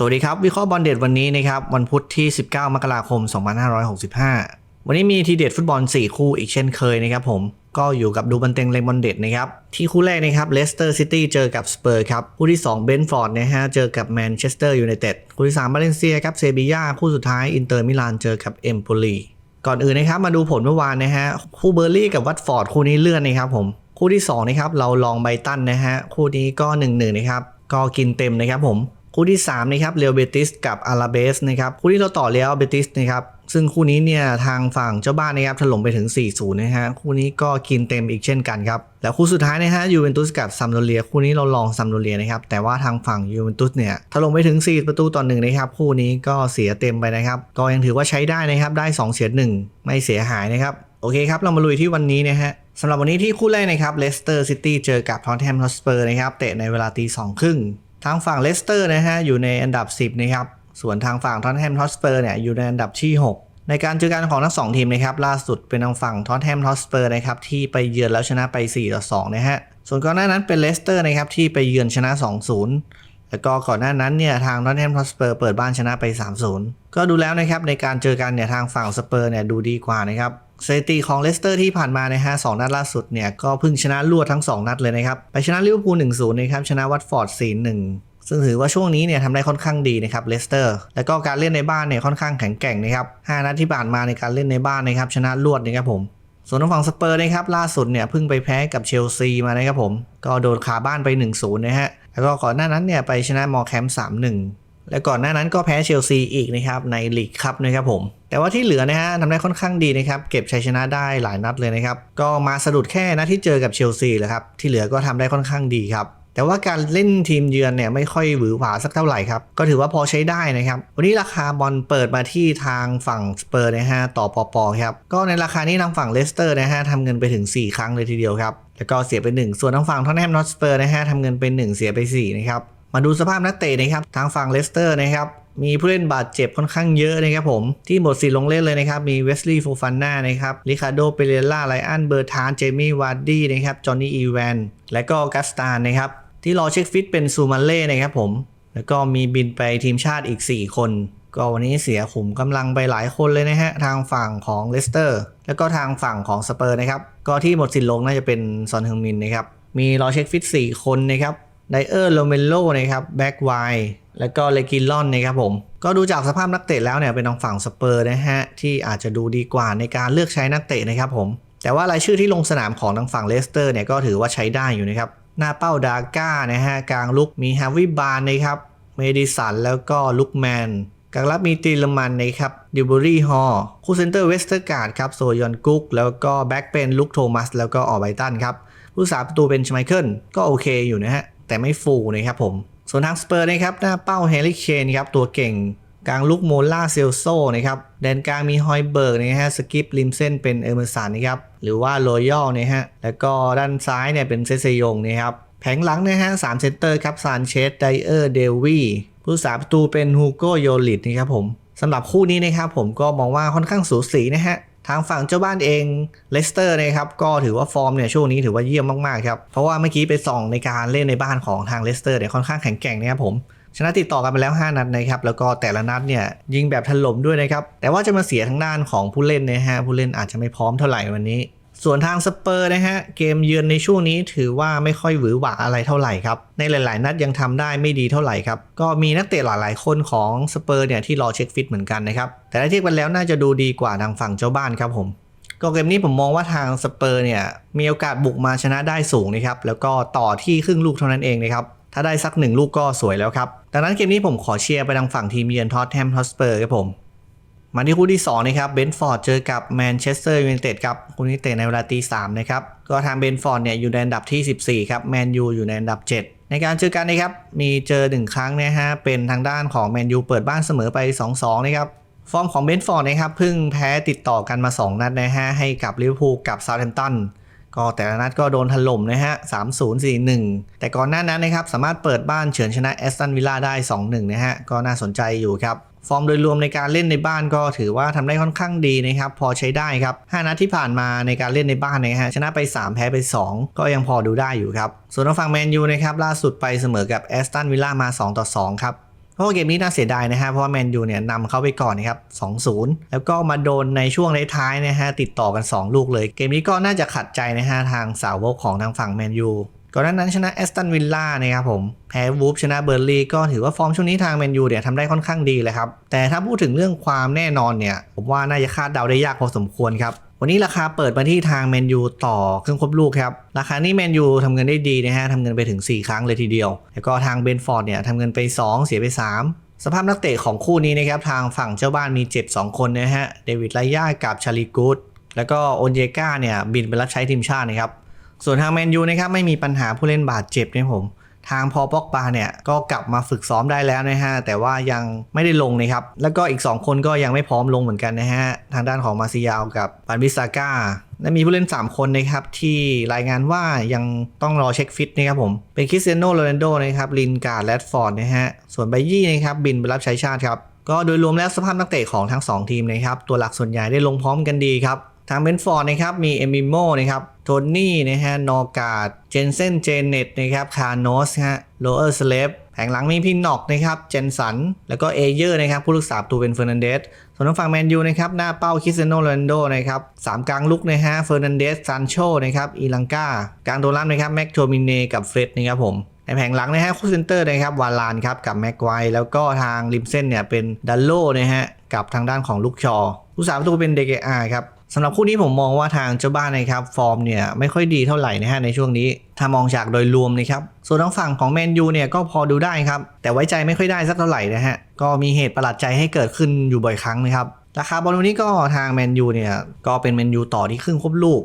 สวัสดีครับ วิเคราะห์บอลเด็ดวันนี้นะครับวันพุธที่ 19 มกราคม 2565 วันนี้มีทีเด็ดฟุตบอล 4 คู่อีกเช่นเคยนะครับผมก็อยู่กับดูบันเต็งเลมอนเด็ดนะครับที่คู่แรกนะครับเลสเตอร์ซิตี้เจอกับสเปอร์ครับคู่ที่2เบนฟอร์ดนะฮะเจอกับแมนเชสเตอร์ยูไนเต็ดคู่ที่3บาเลนเซียครับเซบีย่าคู่สุดท้ายอินเตอร์มิลานเจอกับเอมโปลีก่อนอื่นนะครับมาดูผลเมื่อวานนะฮะคู่เบอร์ลี่กับวัตฟอร์ดคู่นี้เลื่อนนะครับผมคู่ที่สองนะครับเราลองไบตันนะฮะคู่นี้ก็1-1นะครับก็กินเต็มนะครับผม คู่ที่3นะครับเรอัลเบติสกับอาราเบสนะครับคู่ที่เราต่อเรอัลเบติสนะครับซึ่งคู่นี้เนี่ยทางฝั่งเจ้าบ้านนะครับถล่มไปถึง 4-0 นะฮะคู่นี้ก็กินเต็มอีกเช่นกันครับแล้วคู่สุดท้ายนะฮะยูเวนตุสกับซัมโดเรียคู่นี้เราลองซัมโดเรียนะครับแต่ว่าทางฝั่งยูเวนตุสเนี่ยถล่มไปถึง 4 ประตูต่อหนึ่งนะครับคู่นี้ก็เสียเต็มไปนะครับก็ยังถือว่าใช้ได้นะครับได้ 2 เสีย1ไม่เสียหายนะครับโอเคครับเรามาลุยที่วันนี้นะฮะสำหรับวันนี้ที่คู่แรกนะครับเลสเตอร์ซิตี้เจอกับทอตแฮมฮอสเปอร์นะครับเตะในเวลาตีสองครึ่ง ทางฝั่งเลสเตอร์นะฮะอยู่ในอันดับ 10 นะครับ ส่วนทางฝั่งทอตแฮมทอสเปอร์เนี่ยอยู่ในอันดับที่ 6 ในการเจอกันของทั้งสองทีมนะครับล่าสุดเป็นทางฝั่งทอตแฮมทอสเปอร์นะครับที่ไปเยือนแล้วชนะไป4ต่อ2นะฮะส่วนก่อนหน้านั้นเป็นเลสเตอร์นะครับที่ไปเยือนชนะ 2-0 แล้วก็ก่อนหน้านั้นเนี่ยทางท็อตแฮมทอสเปอร์เปิดบ้านชนะไป 3-0 ก็ดูแล้วนะครับในการเจอกันเนี่ยทางฝั่งสเปอร์เนี่ยดูดีกว่านะครับสถิติของเลสเตอร์ที่ผ่านมานะฮะสองนัดล่าสุดเนี่ยก็เพิ่งชนะรวดทั้ง 2 นัดเลยนะครับไปชนะลิเวอร์พูล1-0นะครับชนะวัตฟอร์ด4-1 ซึ่งถือว่าช่วงนี้เนี่ยทำได้ค่อนข้างดีนะครับเลสเตอร์แล้วก็การเล่นในบ้านเนี่ยค่อนข้างแข็งแกร่งนะครับ5นัดที่ผ่านมาในการเล่นในบ้านนะครับชนะรวดนะครับผมส่วนทางฝั่งสเปอร์นะครับล่าสุดเนี่ยเพิ่งไปแพ้กับเชลซีมานะครับผม ก็โดนขาบ้านไป1-0นะฮะ แล้วก็ก่อนหน้านั้นเนี่ยไปชนะมอแคมป์3-1และก่อนหน้านั้นก็แพ้เชลซีอีกนะครับในลีกคัพนะครับผม แต่ว่าที่เหลือนะฮะทำได้ค่อนข้างดีนะครับเก็บชัยชนะได้หลายนัดเลยนะครับก็มาสะดุดแค่นัดที่เจอกับเชลซีแหละครับที่เหลือก็ทำได้ค่อนข้างดีครับ แต่ว่าการเล่นทีมเยือนเนี่ยไม่ค่อยหวือหวาสักเท่าไหร่ครับ ก็ถือว่าพอใช้ได้นะครับ วันนี้ราคาบอลเปิดมาที่ทางฝั่งสเปอร์นะฮะต่อปอปอครับ ก็ในราคานี้ทางฝั่งเลสเตอร์นะฮะทำเงินไปถึง 4 ครั้งเลยทีเดียวครับ แล้วก็เสียไป 1 ส่วนทางฝั่งทอนแฮมนอตสเปอร์นะฮะทำเงินไป 1 เสียไป4นะครับ มาดูสภาพนักเตะนะครับทางฝั่งเลสเตอร์นะครับมีผู้เล่นบาดเจ็บค่อนข้างเยอะนะครับผม ที่หมดสิทธิ์ลงเล่นเลยนะครับ มีเวสลีย์โฟฟาน่านะครับริคาโดเปเรล่าไลอันเบอร์ทานเจมี่วาร์ดี้นะครับจอห์นนี่อีแวนและก็กัสตานนะครับ ที่รอเช็คฟิตเป็นซูมาเล่นะครับผม แล้วก็มีบินไปทีมชาติอีก 4 คน ก็วันนี้เสียขุมกำลังไปหลายคนเลยนะฮะ ทางฝั่งของเลสเตอร์ แล้วก็ทางฝั่งของสเปอร์นะครับ ก็ที่หมดสิทธิ์ลงน่าจะเป็นซอนเฮงมินนะครับ มีรอเช็คฟิต 4 คนนะครับไดเออร์โลเมโลนะครับแบ็กไวแล้วก็เลกิลอนนะครับผม ก็ดูจากสภาพนักเตะแล้วเนี่ยเป็นทางฝั่งสเปอร์นะฮะ ที่อาจจะดูดีกว่าในการเลือกใช้นักเตะนะครับผม แต่ว่ารายชื่อที่ลงสนามของทางฝั่งเลสเตอร์เนี่ยก็ถือว่าใช้ได้อยู่นะครับ หน้าเป้าดาก้านะฮะกลางลุกมีฮาวิบานนะครับเมดิสันแล้วก็ลุกแมนกลางรับมีตีลมันนะครับดิวบรีฮอลคู่เซนเตอร์เวสเตอร์การ์ดครับโซยอนกุ๊กแล้วก็แบ็กเป็นลุกโทมัสแล้วก็ออไบตันครับผู้สาประตูเป็นชไมเคิลก็โอเคอยู่นะฮะแต่ไม่ฟูนะครับผมส่วนทางสเปอร์นะครับหน้าเป้าแฮร์รี่เคนครับตัวเก่ง กลางลุกโมล่าเซลโซนะครับแดนกลางมีฮอยเบิร์กนะฮะสกิปริมเส้นเป็นเอเมอร์สันนะครับหรือว่าโรยัลนะฮะแล้วก็ด้านซ้ายเนี่ยเป็นเซเซยงนะครับแผงหลังนะฮะสามเซนเตอร์ครับซานเชสไดเออร์เดวีผู้สาประตูเป็นฮูโกโยลิตนะครับผมสำหรับคู่นี้นะครับผมก็มองว่าค่อนข้างสูสีนะฮะทางฝั่งเจ้าบ้านเองเลสเตอร์นะครับก็ถือว่าฟอร์มเนี่ยช่วงนี้ถือว่าเยี่ยมมากๆครับเพราะว่าเมื่อกี้ไปส่องในการเล่นในบ้านของทางเลสเตอร์เนี่ยค่อนข้างแข็งแกร่งนะครับผม ชนะติดต่อกันไปแล้ว 5 นัดนะครับแล้วก็แต่ละนัดเนี่ยยิงแบบถล่มด้วยนะครับแต่ว่าจะมาเสียทางด้านของผู้เล่นนะฮะผู้เล่นอาจจะไม่พร้อมเท่าไหร่วันนี้ส่วนทางสเปอร์นะฮะเกมเยือนในช่วงนี้ถือว่าไม่ค่อยหวือหวาอะไรเท่าไหร่ครับ ในหลาย ๆ นัดยังทำได้ไม่ดีเท่าไหร่ครับ ก็มีนักเตะหลาย ๆ คนของสเปอร์เนี่ยที่รอเช็คฟิตเหมือนกันนะครับ แต่ถ้าเทียบกันแล้วน่าจะดูดีกว่าทางฝั่งเจ้าบ้านครับผม ก็เกมนี้ผมมองว่าทางสเปอร์เนี่ยมีโอกาสบุกมาชนะได้สูงนะครับแล้วก็ต่อที่ครึ่งลูกเท่านั้นเองนะครับถ้าได้สักหนึ่งลูกก็สวยแล้วครับ ดังนั้นเกมนี้ผมขอเชียร์ไปทางฝั่งทีมเยือนท็อตแฮมฮอสเปอร์ครับผม มาที่คู่ที่2นะครับเบนฟอร์ดเจอกับแมนเชสเตอร์ยูไนเต็ดครับคู่นี้เตะในเวลาตีสามนะครับ ก็ทางเบนฟอร์ดเนี่ยอยู่ในอันดับที่ 14 ครับแมนยูอยู่ในอันดับ 7ในการเจอกันนะครับ มีเจอ 1 ครั้งนะฮะ เป็นทางด้านของแมนยูเปิดบ้านเสมอไป 2-2 นะครับ ฟอร์มของเบนฟอร์ดนะครับเพิ่งแพ้ติดต่อกันมา 2 นัดนะฮะ ให้กับลิเวอร์พูลกับซา u t แ a มตัน ก็แต่ละนัดก็โดนถล่มนะฮะ 3-0 4-1 แต่ก่อนหน้านั้นนะครับสามารถเปิดบ้านเฉือนชนะแอสตันวิลล่าได้ 2-1 นะฮะ ก็น่าสนใจอยู่ครับ ฟอร์มโดยรวมในการเล่นในบ้านก็ถือว่าทำได้ค่อนข้างดีนะครับ พอใช้ได้ครับ 5 นัดที่ผ่านมาในการเล่นในบ้านนะฮะชนะไป 3 แพ้ไป 2 ก็ยังพอดูได้อยู่ครับ ส่วนทางฝั่งแมนยูนะครับล่าสุดไปเสมอกับแอสตันวิลล่ามา 2 ต่อ 2 ครับ เพราะว่าเกมนี้น่าเสียดายนะฮะเพราะว่าแมนยูเนี่ยนำเข้าไปก่อนนะครับ2-0 แล้วก็มาโดนในช่วงท้ายๆนะฮะติดต่อกัน 2 ลูกเลย เกมนี้ก็น่าจะขัดใจนะฮะทางสาวกของทางฝั่งแมนยู ก่อนหน้านั้นชนะแอสตันวิลล่านะครับผมแพ้วูฟชนะเบอร์ลีก็ถือว่าฟอร์มช่วงนี้ทางแมนยูเนี่ยทำได้ค่อนข้างดีเลยครับ แต่ถ้าพูดถึงเรื่องความแน่นอนเนี่ย ผมว่าน่าจะคาดเดาได้ยากพอสมควรครับ วันนี้ราคาเปิดมาที่ทางแมนยูต่อเครื่องครบลูกครับ ราคานี้แมนยูทำเงินได้ดีนะฮะทำเงินไปถึง 4 ครั้งเลยทีเดียว แล้วก็ทางเบนฟอร์ดเนี่ยทำเงินไป 2 เสียไป 3สภาพนักเตะของคู่นี้นะครับทางฝั่งเจ้าบ้านมีเจ็บ2คนนะฮะเดวิดไลย่ากับชาลีกูดแล้วก็โอนเยกาเนี่ยบินไปรับใช้ทีมชาตินะครับ ส่วนทางแมนยูนะครับไม่มีปัญหาผู้เล่นบาดเจ็บนะผมทางพอปอกบาเนี่ยก็กลับมาฝึกซ้อมได้แล้วนะฮะแต่ว่ายังไม่ได้ลงนะครับ แล้วก็อีก 2 คนก็ยังไม่พร้อมลงเหมือนกันนะฮะทางด้านของมาซิยาวกับปันบิซาก้าและมีผู้เล่น 3 คนนะครับที่รายงานว่ายังต้องรอเช็คฟิตนะครับผม เป็นคริสเตียโนโรนัลโดนะครับลินการ์ดแรดฟอร์ดนะฮะส่วนไบยี่นะครับบินไปรับใช้ชาติครับก็โดยรวมแล้วสภาพนักเตะของทั้ง 2 ทีมนะครับตัวหลักส่วนใหญ่ได้ลงพร้อมกันดีครับ ทางเบนฟอร์ดนะครับมีเอมิโมนะครับโทนี่นะฮะนอกาดเจนเซนเจเนตนะครับคาร์โนสฮะโรเออร์สเลฟแผงหลังมีพี่นอกนะครับเจนสัน แล้วก็เอเยอร์นะครับผู้รักษาประตูเป็นเฟอร์นันเดสส่วนทางฝั่งแมนยูนะครับหน้าเป้าคริสเซโนโรนัลโดนะครับสามกลางลุกนะฮะเฟอร์นันเดสซานโชนะครับอีลังกากลางตัวล่างนะครับแม็กโทมินเนกับเฟรดนะครับผมในแผงหลังนะฮะคู่เซนเตอร์นะครับวาลานครับกับแม็กไวแล้วก็ทางริมเส้นเนี่ยเป็นดัลโลนะฮะกับทางด้านของลูกชอผู้สาประตูเป็นเดเกอาครับ สำหรับคู่นี้ผมมองว่าทางเจ้าบ้านนะครับฟอร์มเนี่ยไม่ค่อยดีเท่าไหร่นะฮะในช่วงนี้ ถ้ามองจากโดยรวมนะครับส่วนทางฝั่งของแมนยูเนี่ยก็พอดูได้ครับแต่ไว้ใจไม่ค่อยได้สักเท่าไหร่นะฮะก็มีเหตุประหลาดใจให้เกิดขึ้นอยู่บ่อยครั้งนะครับราคาบอลวันนี้ก็ทางแมนยูเนี่ยก็เป็นแมนยูต่อที่ครึ่งครบลูก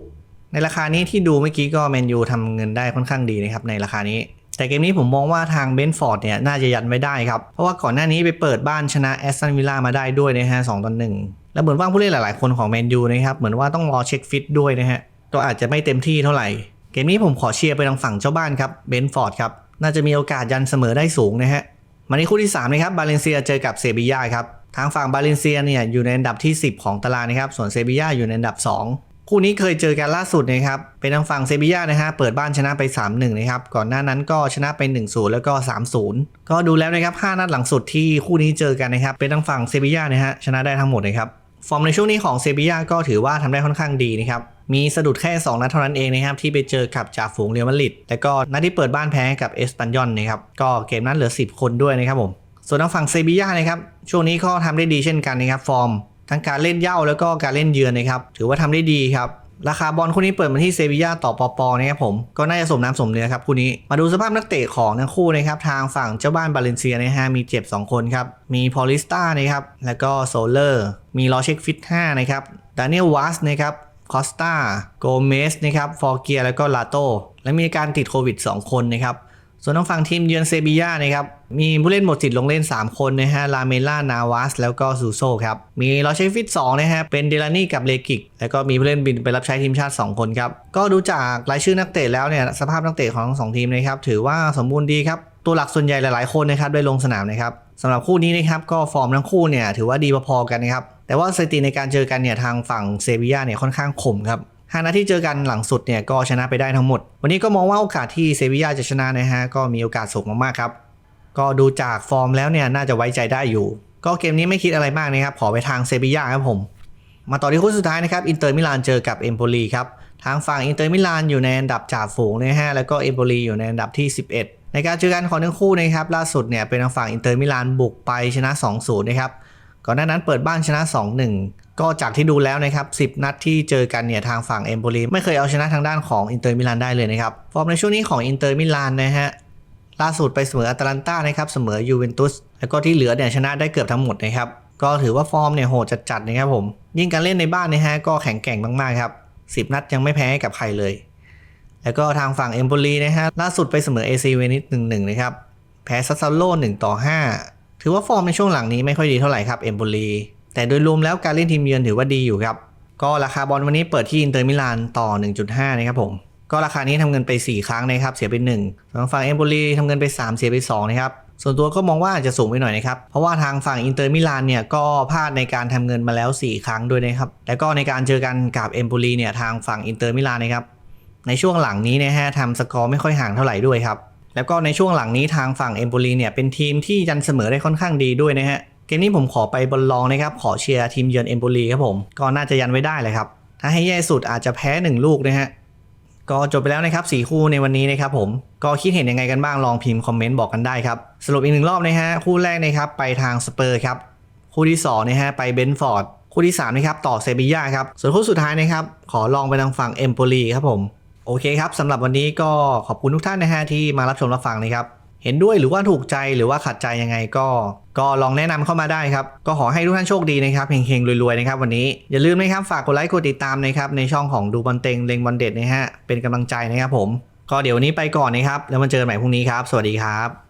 ในราคานี้ที่ดูเมื่อกี้ก็แมนยูทำเงินได้ค่อนข้างดีนะครับในราคานี้ แต่เกมนี้ผมมองว่าทางเบนฟอร์ดเนี่ยน่าจะยันไม่ได้ครับ เพราะว่าก่อนหน้านี้ไปเปิดบ้านชนะแอสตันวิลล่ามาได้ด้วยนะฮะสองต่อหนึ่งแล้วเหมือนว่าผู้เล่นหลาย ๆ คนของแมนยูนะครับ เหมือนว่าต้องรอเช็คฟิตด้วยนะฮะก็อาจจะไม่เต็มที่เท่าไหร่ เกมนี้ผมขอเชียร์ไปทางฝั่งเจ้าบ้านครับเบนฟอร์ดครับ น่าจะมีโอกาสยันเสมอได้สูงนะฮะมาในคู่ที่3นะครับบาเลนเซียเจอกับเซบียาครับทางฝั่งบาเลนเซียเนี่ยอยู่ในอันดับที่ 10 ของตารางนะครับส่วนเซบียาอยู่ในอันดับ 2 คู่นี้เคยเจอกันล่าสุดนะครับ เป็นทางฝั่งเซบียานะฮะเปิดบ้านชนะไป 3-1 นะครับ ก่อนหน้านั้นก็ชนะไป 1-0 แล้วก็ 3-0 ก็ดูแล้วนะครับ 5 นัดหลังสุดที่คู่นี้เจอกันนะครับ เป็นทางฝั่งเซบียานะฮะชนะได้ทั้งหมดนะครับ ฟอร์มในช่วงนี้ของเซบียาก็ถือว่าทำได้ค่อนข้างดีนะครับ มีสะดุดแค่ 2 นัดเท่านั้นเองนะครับที่ไปเจอกับจ่าฝูงเรอัลมาดริดแล้วก็นัดที่เปิดบ้านแพ้กับเอสปันยอนนะครับ ก็เกมนั้นเหลือ 10 คนด้วยนะครับผม ส่วนทางฝั่งเซบียานะครับ ช่วงนี้ก็ทำได้ดีเช่นกันนะครับ ฟอร์ม ทั้งการเล่นเย่าแล้วก็การเล่นเยือนนะครับ ถือว่าทำได้ดีครับ ราคาบอลคู่นี้เปิดมาที่เซบีย่าต่อปอปอนะครับผม ก็น่าจะสมน้ำสมเนื้อครับคู่นี้ มาดูสภาพนักเตะของทั้งคู่นะครับ ทางฝั่งเจ้าบ้านบาเลนเซียนะฮะ มีเจ็บ 2 คนครับ มีพอลิสตานะครับ แล้วก็โซเลอร์ มีลอเช็คฟิต5นะครับดานิเอลวัสนะครับคอสตาโกเมสนะครับ ฟอร์เกียแล้วก็ลาโต และมีการติดโควิด 2 คนนะครับ ส่วนทางฝั่งทีมเยือนเซบีย่านะครับ มีผู้เล่นหมดสิทธิ์ลงเล่น 3 คนนะฮะลาเมล่านาวาสแล้วก็ซูโซครับ มีลอเชฟิต2นะฮะเป็นเดลานี่กับเลกิก แล้วก็มีผู้เล่นบินไปรับใช้ทีมชาติ 2 คนครับ ก็ดูจากรายชื่อนักเตะแล้วเนี่ยสภาพนักเตะของทั้งสองทีมนะครับถือว่าสมบูรณ์ดีครับตัวหลักส่วนใหญ่หลายๆคนนะครับได้ลงสนามนะครับสำหรับคู่นี้นะครับก็ฟอร์มทั้งคู่เนี่ยถือว่าดีพอๆกันนะครับแต่ว่าสถิติในการเจอกันเนี่ยทางฝั่งเซบียาเนี่ยค่อนข้างข่มครับหานัดที่เจอกันหลังสุดเนี่ยก็ชนะไปได้ทั้งหมด วันนี้ก็มองว่าโอกาสที่เซบียาจะชนะนะฮะก็มีโอกาสสูงมากๆครับ ก็ดูจากฟอร์มแล้วเนี่ยน่าจะไว้ใจได้อยู่ ก็เกมนี้ไม่คิดอะไรมากนะครับขอไปทางเซบียาครับผม มาต่อที่คู่สุดท้ายนะครับอินเตอร์มิลานเจอกับเอมโปลีครับทางฝั่งอินเตอร์มิลานอยู่ในอันดับจ่าฝูงนะฮะแล้วก็เอมโปลีอยู่ในอันดับที่ 11 ในการเจอกันของทั้งคู่นะครับล่าสุดเนี่ยเป็นทางฝั่งอินเตอร์มิลานบุกไปชนะ 2-0 นะครับก่อนหน้านั้นเปิดบ้านชนะ 2-1 ก็จากที่ดูแล้วนะครับ 10 นัดที่เจอกันเนี่ยทางฝั่งเอมโปลีไม่เคยเอาชนะทางด้านของอินเตอร์มิลานได้เลยนะครับ ฟอร์มในช่วงนี้ของอินเตอร์มิลานนะฮะ ล่าสุดไปเสมออัตแลนตานะครับเสมอยูเวนตุสแล้วก็ที่เหลือเนี่ยชนะได้เกือบทั้งหมดนะครับก็ถือว่าฟอร์มเนี่ยโหดจัดๆนะครับผมยิ่งการเล่นในบ้านนะฮะก็แข็งแกร่งมากๆครับ10 นัดยังไม่แพ้ให้กับใครเลย แล้วก็ทางฝั่งเอมโปลีนะฮะล่าสุดไปเสมอเอซีเวนิส1-1นะครับแพ้ซัสซาโล1ต่อ5 ถือว่าฟอร์มในช่วงหลังนี้ไม่ค่อยดีเท่าไหร่ครับเอมโปลีแต่โดยรวมแล้วการเล่นทีมเยือนถือว่าดีอยู่ครับก็ราคาบอลวันนี้เปิดที่อินเตอร์มิลานต่อ 1.5 นะครับผม ก็ราคานี้ทำเงินไป 4 ครั้งนะครับเสียไป1ส่วนฝั่งเอมโปลีทำเงินไป 3 เสียไป2นะครับส่วนตัวก็มองว่าอาจจะสูงไปหน่อยนะครับ เพราะว่าทางฝั่งอินเตอร์มิลานเนี่ยก็พลาดในการทำเงินมาแล้ว 4 ครั้งด้วยนะครับ แล้วก็ในการเจอกันกับเอมโปลีเนี่ยทางฝั่งอินเตอร์มิลานนะครับ ในช่วงหลังนี้นะฮะทำสกอร์ไม่ค่อยห่างเท่าไหร่ด้วยครับ แล้วก็ในช่วงหลังนี้ทางฝั่งเอมโปลีเนี่ยเป็นทีมที่ยันเสมอได้ค่อนข้างดีด้วยนะฮะ เกมนี้ผมขอไปบอลลองนะครับ ขอเชียร์ทีมเยือนเอมโปลีครับผม ก็น่าจะยันไว้ได้เลยครับ ถ้าให้แย่สุดอาจจะแพ้หนึ่งลูกนะฮะ ก็จบไปแล้วนะครับสี่คู่ในวันนี้นะครับผมก็คิดเห็นยังไงกันบ้างลองพิมพ์คอมเมนต์บอกกันได้ครับสรุปอีกหนึ่งรอบนะฮะคู่แรกนะครับไปทางสเปอร์ครับคู่ที่2นะฮะไปเบนฟอร์ดคู่ที่3นะครับต่อเซบีย่าครับส่วนคู่สุดท้ายนะครับขอลองไปทางฝั่งเอมโปลีครับผมโอเคครับสำหรับวันนี้ก็ขอบคุณทุกท่านนะฮะที่มารับชมรับฟังนะครับเห็นด้วยหรือว่าถูกใจหรือว่าขัดใจยังไงก็ ก็ลองแนะนำเข้ามาได้ครับ ก็ขอให้ทุกท่านโชคดีนะครับเฮงๆรวยๆนะครับวันนี้อย่าลืมนะครับฝากกดไลค์กดติดตามนะครับในช่องของดูบอลเต็งเลงบอลเด็ดนะฮะเป็นกำลังใจนะครับผม ก็เดี๋ยววันนี้ไปก่อนนะครับแล้วมาเจอกันใหม่พรุ่งนี้ครับ สวัสดีครับ